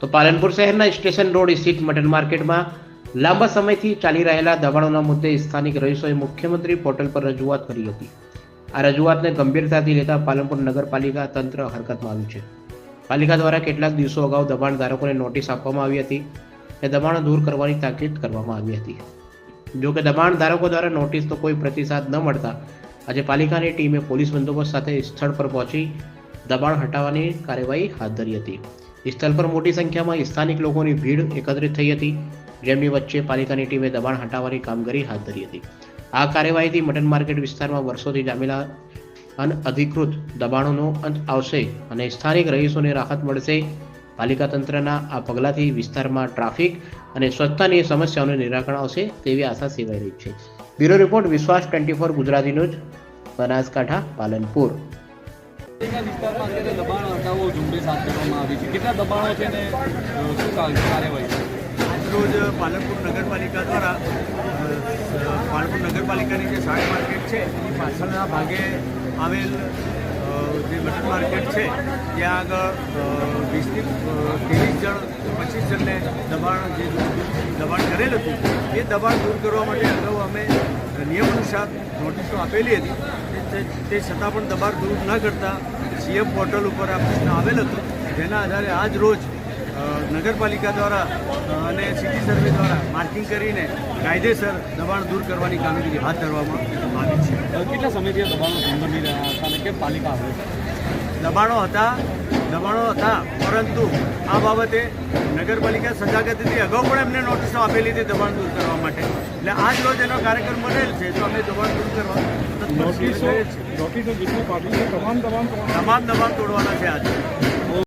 તો પાલનપુર શહેરના station road સ્થિત મટન માર્કેટમાં લાંબા સમયથી ચાલી રહેલા દબાણોના મુદ્દે સ્થાનિક રહીશોએ મુખ્યમંત્રી પોર્ટલ પર રજૂઆત કરી હતી. આ રજૂઆતને ગંભીરતાથી લેતા પાલનપુર નગરપાલિકા તંત્ર હરકતમાં આવ્યું છે. પાલિકા દ્વારા કેટલાક દિવસો અગાઉ દબાણધારકોને નોટિસ આપવામાં આવી હતી અને દબાણો દૂર કરવાની તાકીદ કરવામાં આવી હતી. જો કે દબાણધારકો દ્વારા નોટિસનો કોઈ પ્રતિસાદ ન મળતા આજે પાલિકાની ટીમે પોલીસ બંદોબસ્ત સાથે સ્થળ પર પહોંચી દબાણ હટાવવાની કાર્યવાહી હાથ ધરી હતી. સ્થળ પર મોટી સંખ્યામાં સ્થાનિક લોકોની ભીડ એકત્રિત થઈ હતી. જેમની વચ્ચે પાલિકાની ટીમે દબાણ હટાવવાની કામગીરી હાથ ધરી હતી. આ કાર્યવાહીથી મટન માર્કેટ વિસ્તારમાં વર્ષોથી જામેલા અનઅધિકૃત દબાણોનો અંત આવશે અને સ્થાનિક રહીશોને રાહત મળશે. પાલિકા તંત્રના આ પગલાંથી વિસ્તારમાં ટ્રાફિક અને સ્વચ્છતાની સમસ્યાઓનું નિરાકરણ આવશે તેવી આશા સેવાઈ રહી છે. Bureau report Vishwas twenty four Gujarati news, Banaskantha, Palanpur. દબાણ હટાવો ઝુંબેશ હાથ ધરવામાં આવી છે. કેટલા દબાણો છે શું કાર્યવાહી આજરોજ પાલનપુર નગરપાલિકા દ્વારા પાલનપુર નગરપાલિકાની જે શાક માર્કેટ છે, એની પાછળના ભાગે આવેલ જે મટન માર્કેટ છે, ત્યાં આગળ વીસથી ત્રેવીસ જણ, પચીસ જણને દબાણ જે દબાણ કરેલ હતું, એ દબાણ દૂર કરવા માટે અગાઉ અમે નિયમ અનુસાર નોટિસો આપેલી હતી. તે- છતાં પણ દબાણ દૂર ન કરતા સીએમ પોર્ટલ ઉપર આ પ્રશ્ન આવેલ હતો. જેના આધારે આજ રોજ નગરપાલિકા દ્વારા અને સિટી સર્વે દ્વારા માર્કિંગ કરીને કાયદેસર દબાણ દૂર કરવાની કામગીરી હાથ ધરવામાં આવી છે. કેટલા સમયથી દબાણો સંભળવી રહ્યા હતા અને કેમ પાલિકા આવે છે? દબાણો હતા દબાણો હતા પરંતુ આ બાબતે નગરપાલિકા સજાગ હતી અગાઉ પણ એમને નોટિસો આપેલી હતી દબાણ દૂર કરવા માટે. એટલે આજ રોજ એનો કાર્યક્રમ બનેલ છે તો અમે દબાણ દૂર કરવા તમામ દબાણ તોડવાના છે આજે.